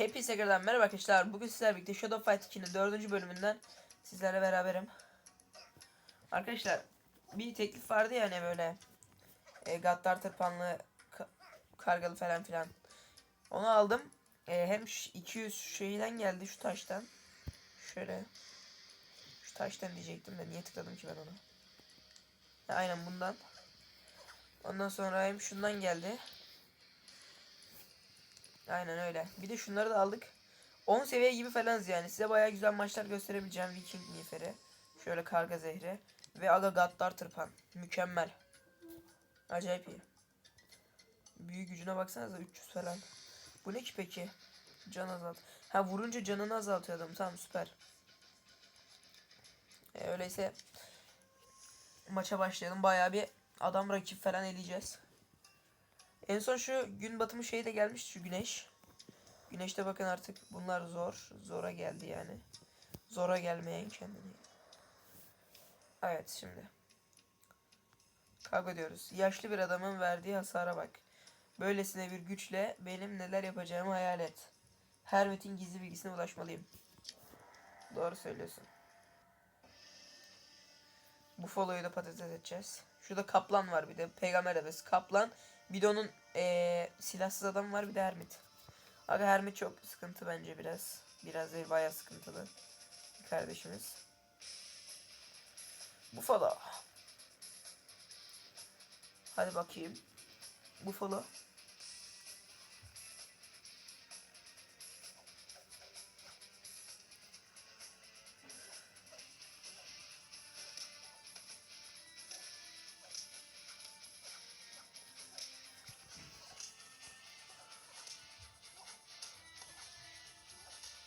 Hepinize tekrardan merhaba arkadaşlar. Bugün sizlerle birlikte Shadow Fight 2'nin 4. bölümünden sizlerle beraberim. Arkadaşlar bir teklif vardı ya hani böyle e, Gaddar tırpanlı ka- kargalı falan filan. Onu aldım. E, hem ş- 200 şeyden geldi şu taştan. Şöyle şu taştan diyecektim de niye tıkladım ki ben onu. Ha, aynen bundan. Ondan sonra hem şundan geldi. Aynen öyle. Bir de şunları da aldık. 10 seviye gibi falanız yani. Size bayağı güzel maçlar gösterebileceğim. Viking Niferi. Şöyle karga zehri. Ve Aga Gaddar tırpan. Mükemmel. Acayip iyi. Büyü gücüne baksanıza 300 falan. Bu ne ki peki? Can azalt. Ha vurunca canını azaltıyor adam. Tamam süper. E, öyleyse maça başlayalım. Bayağı bir adam rakip falan eleyeceğiz. En son şu gün batımı şeyi de gelmiş şu güneş. Güneşte bakın artık bunlar zor. Zora geldi yani. Zora gelmeyen kendini. Evet şimdi. Kavga diyoruz. Yaşlı bir adamın verdiği hasara bak. Böylesine bir güçle benim neler yapacağımı hayal et. Hermet'in gizli bilgisine ulaşmalıyım. Doğru söylüyorsun. Buffalo'yu da patates edeceğiz. Şurada kaplan var bir de. Peygamber devesi. Kaplan. Bir de onun eee, silahsız adam var bir de Hermit. Abi Hermit çok sıkıntı bence biraz. Biraz değil bayağı sıkıntılı. Bir kardeşimiz. Buffalo. Hadi bakayım.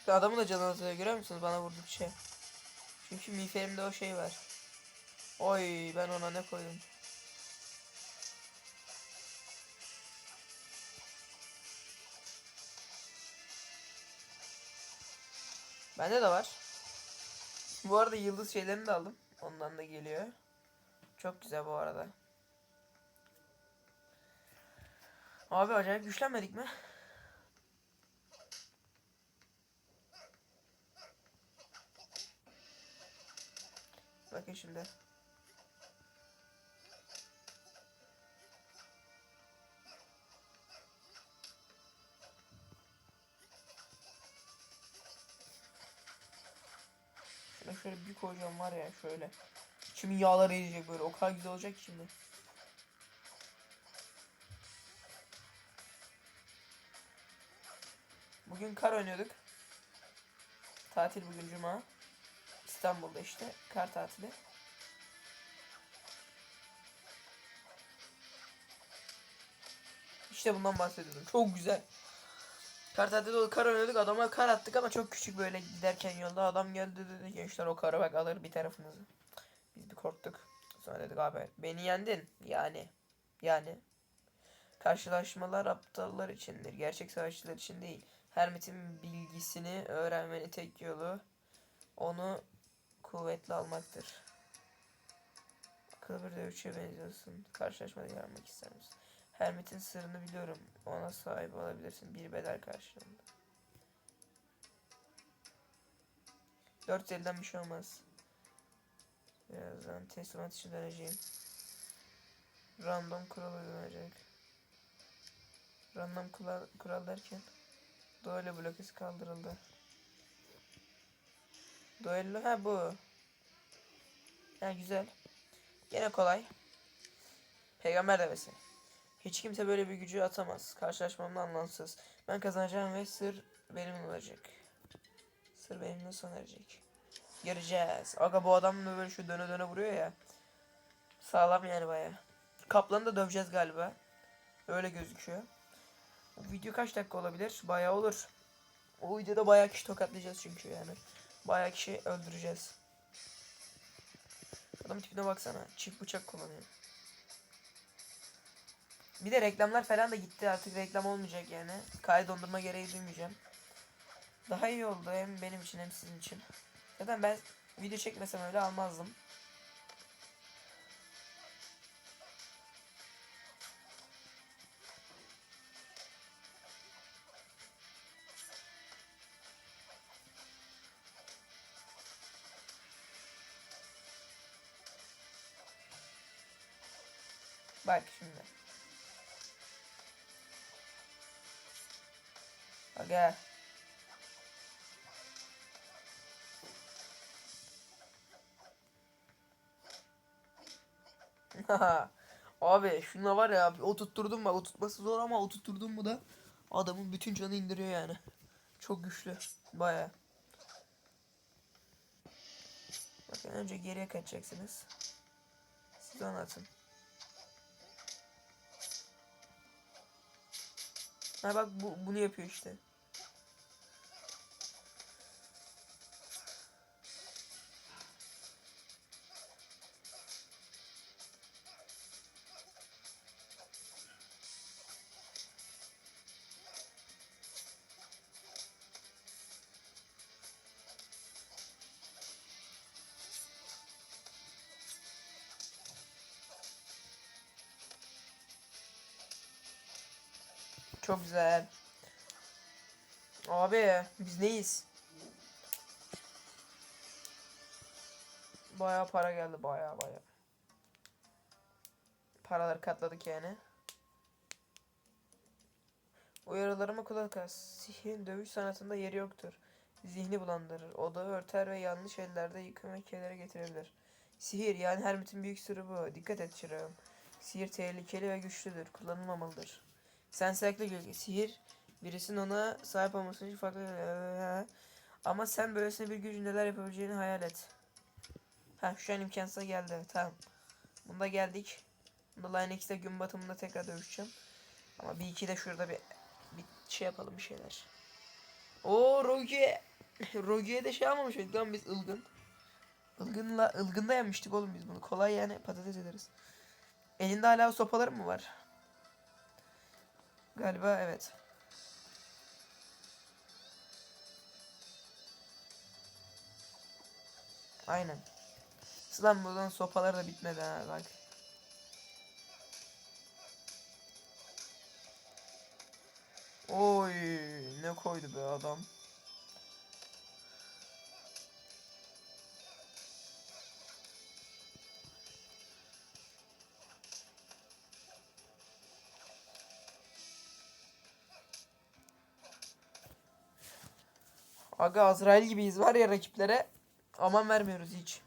Buffalo. Adamın da canı azalıyor görüyor musunuz bana vurdukça. Çünkü miğferimde o şey var. Oy ben ona ne koydum. Bende de var. Bu arada yıldız şeylerini de aldım. Ondan da geliyor. Çok güzel bu arada. Abi acayip güçlenmedik mi? Bakın şimdi. Şuna şöyle bir koyacağım var ya şöyle. İçimin yağları eriyecek böyle. O kadar güzel olacak şimdi. Bugün kar oynuyorduk. Tatil bugün cuma. İstanbul'da işte kar tatili. İşte bundan bahsediyorum. Çok güzel. Kar tatilde o kar oynadık adama kar attık ama çok küçük böyle giderken yolda adam geldi dedi gençler o karı bak alır bir tarafınızı. Biz bir korktuk. Sonra dedik abi beni yendin yani. Yani. Karşılaşmalar aptallar içindir. Gerçek savaşçılar için değil. Hermit'in bilgisini öğrenmenin tek yolu onu kuvvetli almaktır. Akıllı bir dövüşçüye benziyorsun. Karşılaşmada yer almak ister misin? Hermit'in sırrını biliyorum. Ona sahip olabilirsin. Bir bedel karşılığında. Dört elden bir şey olmaz. Birazdan teslimat için döneceğim. Random kural uygulanacak. Random kural, kural derken Duello blokesi kaldırıldı. Duello ha bu. Ha güzel. Gene kolay. Peygamber devesi. Hiç kimse böyle bir gücü atamaz. Karşılaşmamda anlamsız. Ben kazanacağım ve sır benim olacak. Sır benimle sona erecek. Göreceğiz. Aga bu adam da böyle şu döne döne vuruyor ya. Sağlam yani baya. Kaplanı da döveceğiz galiba. Öyle gözüküyor. Bu video kaç dakika olabilir? Bayağı olur. O videoda bayağı kişi tokatlayacağız çünkü yani. Bayağı kişi öldüreceğiz. Adam tipine baksana. Çift bıçak kullanıyor. Bir de reklamlar falan da gitti. Artık reklam olmayacak yani. Kaydı dondurma gereği duymayacağım. Daha iyi oldu hem benim için hem sizin için. Zaten ben video çekmesem öyle almazdım. Abi şuna var ya oturtturdum mu oturtması zor ama oturtturdum mu da adamın bütün canı indiriyor yani. Çok güçlü. Baya. Bakın önce geriye kaçacaksınız. Siz onu atın. Ha bak bu, bunu yapıyor işte. Çok güzel. Abi biz neyiz? Baya para geldi baya baya. Paraları katladık yani. Uyarılarıma kulak as. Sihirin dövüş sanatında yeri yoktur. Zihni bulandırır. Odağı örter ve yanlış ellerde yıkım ve kedere getirebilir. Sihir yani Hermit'in büyük sırrı bu. Dikkat et çırağım. Sihir tehlikeli ve güçlüdür. Kullanılmamalıdır. Sen sekli gölge. Sihir birisinin ona sahip olması için farklı... Ama sen böylesine bir gücün neler yapabileceğini hayal et. Ha şu an imkansıza geldi. Tamam. Bunda geldik. Bunda Line X'de gün batımında tekrar dövüşeceğim. Ama bir iki de şurada bir bir şey yapalım bir şeyler. O Rogue Rogue'ye de şey almamış mıydık lan biz ılgın. Ilgınla ılgında yenmiştik oğlum biz bunu. Kolay yani patates ederiz. Elinde hala o sopaları mı var? Galiba evet. Aynen. Sılan buradan sopalar da bitmedi ha bak. Oy ne koydu be adam. Aga Azrail gibiyiz var ya rakiplere. Aman vermiyoruz hiç.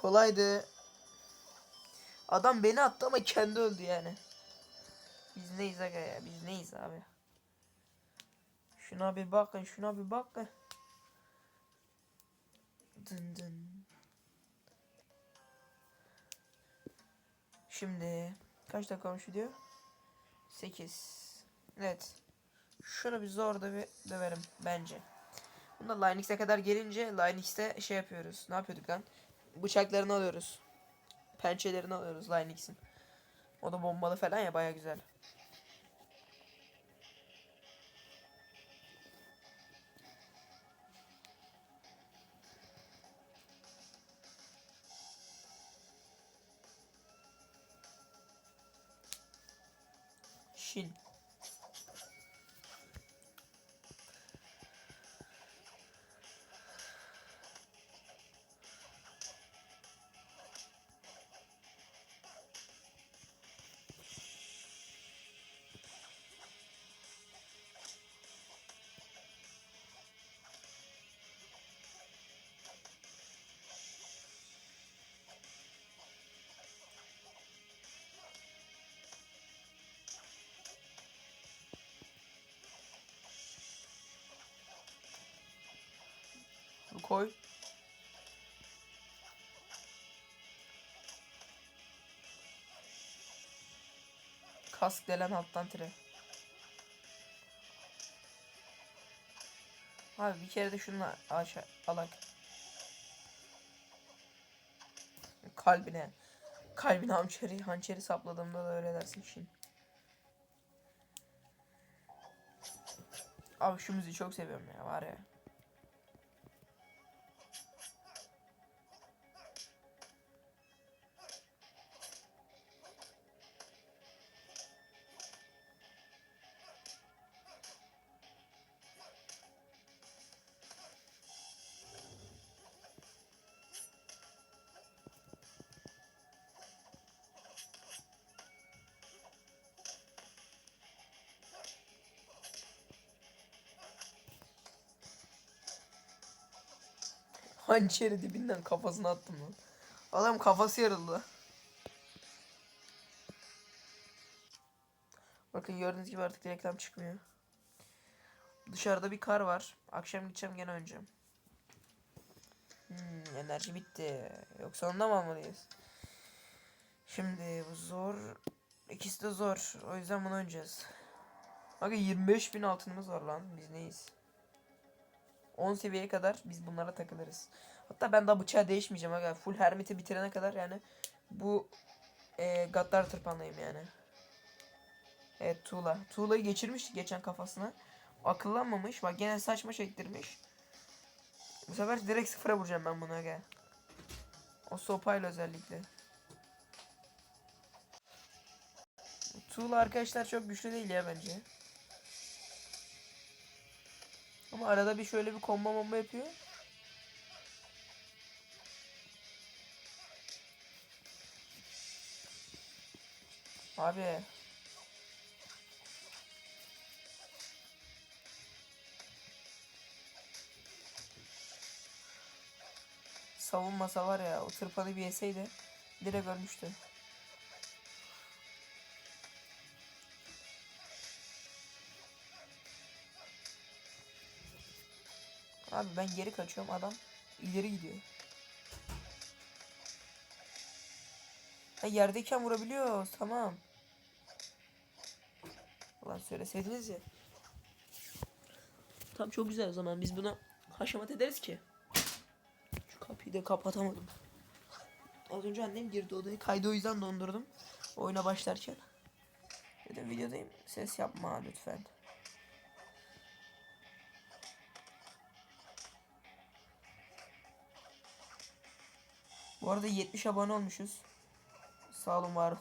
Kolaydı. Adam beni attı ama kendi öldü yani. Biz neyiz aga ya? Biz neyiz abi? Şuna bir bakın, şuna bir bakın. Dın dın. Şimdi kaç dakika olmuş video? 8. Evet. Şunu bir zor da bir döverim bence. Bunda Linux'e kadar gelince Linux'te şey yapıyoruz. Ne yapıyorduk lan? Bıçaklarını alıyoruz. Pençelerini alıyoruz Linux'in. O da bombalı falan ya baya güzel. Koy. Kask delen alttan tire. Abi bir kere de şunu aç alak. kalbine. Kalbine hançeri, hançeri sapladığımda da öyle dersin şimdi. Abi şu müziği çok seviyorum ya var ya. Hançeri dibinden kafasına attım lan. Adam kafası yarıldı. Bakın gördüğünüz gibi artık reklam çıkmıyor. Dışarıda bir kar var. Akşam gideceğim gene oynayacağım. Hmm, enerji bitti. Yoksa onda mı almalıyız? Şimdi bu zor. İkisi de zor. O yüzden bunu oynayacağız. Aga 25 bin altınımız var lan. Biz neyiz? 10 seviyeye kadar biz bunlara takılırız. Hatta ben daha bıçağı değişmeyeceğim aga. Full hermiti bitirene kadar yani bu e, gaddar tırpanlayayım yani. Evet Tuğla. Tuğla'yı geçirmiş geçen kafasına. Akıllanmamış. Bak gene saçma çektirmiş. Bu sefer direkt sıfıra vuracağım ben bunu aga. O sopayla özellikle. Tuğla arkadaşlar çok güçlü değil ya bence. Ama arada bir şöyle bir komba bomba yapıyor. Abi. Savunmasa var ya o tırpanı bir yeseydi direkt ölmüştü. Abi ben geri kaçıyorum adam ileri gidiyor. Ha yerdeyken vurabiliyoruz tamam. Ulan söyleseydiniz ya. Tam çok güzel o zaman biz buna haşamat ederiz ki. Şu kapıyı da kapatamadım. Az önce annem girdi odayı kaydı o yüzden dondurdum. Oyuna başlarken. Dedim videodayım ses yapma lütfen. Bu arada 70 abone olmuşuz. Sağ olun var.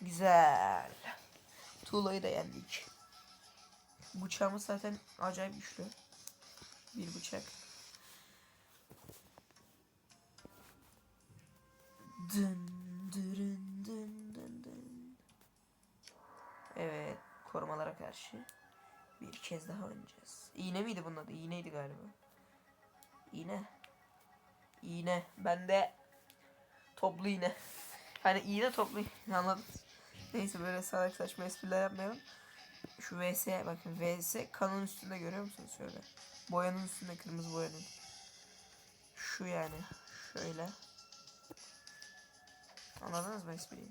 Güzel. Tuğla'yı da yendik. Bıçağımız zaten acayip güçlü. Bir bıçak. Dın dırın dın dın dın. Evet, korumalara karşı bir kez daha oynayacağız. İğne miydi bunun adı? İğneydi galiba. İğne. İğne. Bende toplu iğne. Hani iğne toplu iğne anladın. Neyse böyle salak saçma espriler yapmayalım. Şu VS bakın VS kanın üstünde görüyor musunuz şöyle. Boyanın üstünde kırmızı boyanın. Şu yani. Şöyle. Anladınız mı espriyi?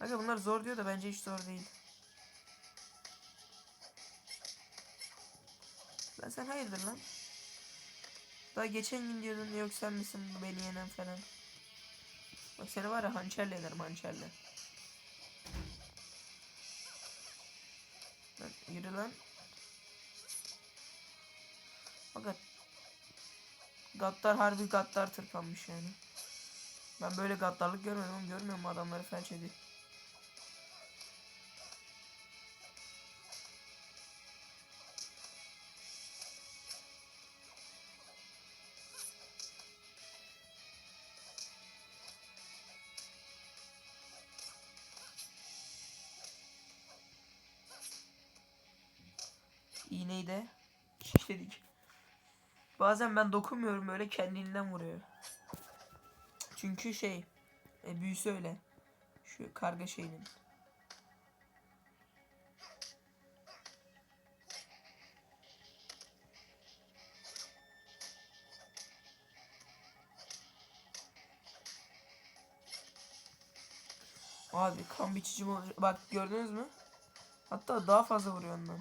Aga bunlar zor diyor da bence hiç zor değil. Lan sen hayırdır lan? Daha geçen gün diyordun yok sen misin beni yenen falan. Bak seni var ya hançerle yenerim hançerle. Lan yürü lan. Fakat Gattar harbi gattar tırpanmış yani. Ben böyle gaddarlık görmedim ama görmüyor mu adamları felç ediyor. İğneyi de şişledik. Bazen ben dokunmuyorum öyle kendiliğinden vuruyor. Çünkü şey e, büyüsü öyle. Şu karga şeyinin. Abi kan biçici? Bak gördünüz mü? Hatta daha fazla vuruyor ondan.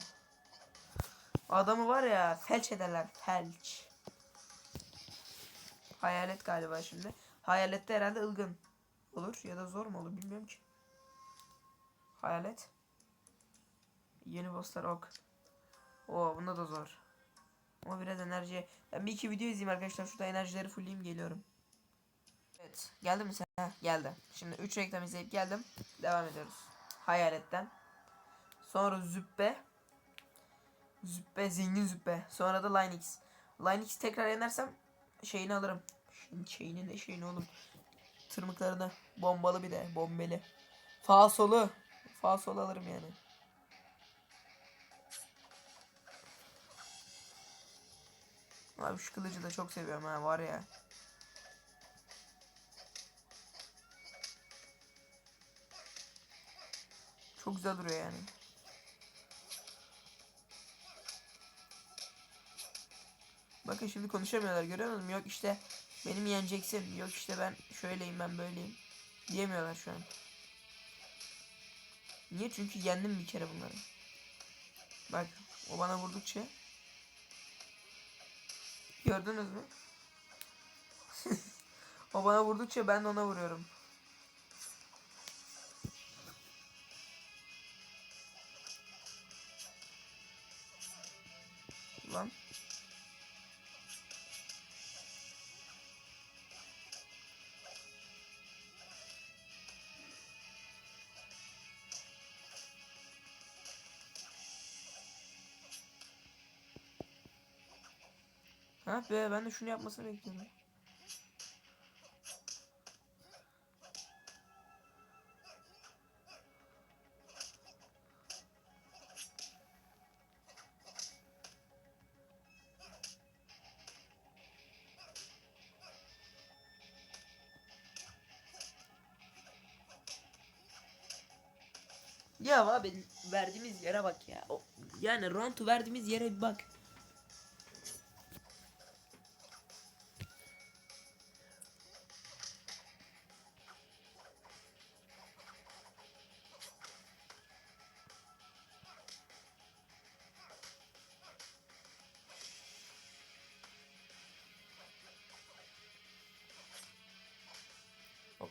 Adamı var ya felç ederler. Felç. Hayalet galiba şimdi. Hayalette herhalde ılgın olur ya da zor mu olur bilmiyorum ki. Hayalet. Yeni bosslar ok. Oo bunda da zor. Ama biraz enerji. Ben bir iki video izleyeyim arkadaşlar. Şurada enerjileri fullleyeyim geliyorum. Evet. Geldi mi sen? Heh, geldi. Şimdi 3 reklam izleyip geldim. Devam ediyoruz. Hayaletten. Sonra Züppe. Züppe, zengin Züppe. Sonra da Linux. Linux tekrar yenersem şeyini alırım. Şeyini ne şeyini oğlum. Tırmıklarını. Bombalı bir de. Bombeli. Sağ solu. Sağ solu alırım yani. Abi şu kılıcı da çok seviyorum ha var ya. Çok güzel duruyor yani. Bakın şimdi konuşamıyorlar görüyor musun? Yok işte benim yeneceksin. Yok işte ben şöyleyim ben böyleyim. Diyemiyorlar şu an. Niye? Çünkü yendim bir kere bunları. Bak o bana vurdukça. Gördünüz mü? o bana vurdukça ben de ona vuruyorum. Ha be ben de şunu yapmasını bekliyorum. Ya abi verdiğimiz yere bak ya. Yani round'u verdiğimiz yere bir bak.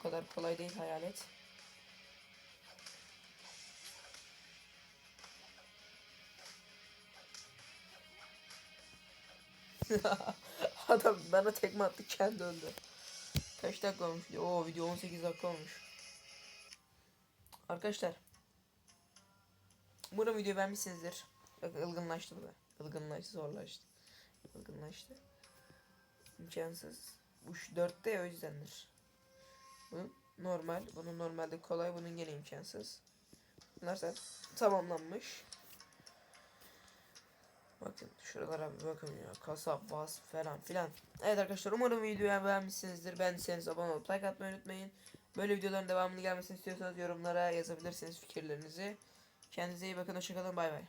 Kadar kolay değil hayalet. Adam bana tekme attı kendi öldü. Kaç dakika olmuş? Oo video 18 dakika olmuş. Arkadaşlar. Umarım videoyu beğenmişsinizdir. Bak ılgınlaştı bu da. Ilgınlaştı zorlaştı. Ilgınlaştı. İmkansız. Bu şu 4'te ya o yüzdendir. Bu normal. Bunun normalde kolay. Bunun gene imkansız. Bunlar zaten tamamlanmış. Bakın şuralara bir bakın ya. Kasap, vasf falan filan. Evet arkadaşlar umarım videoyu beğenmişsinizdir. Beğendiyseniz abone olup like atmayı unutmayın. Böyle videoların devamını gelmesini istiyorsanız yorumlara yazabilirsiniz fikirlerinizi. Kendinize iyi bakın. Hoşçakalın. Bay bay.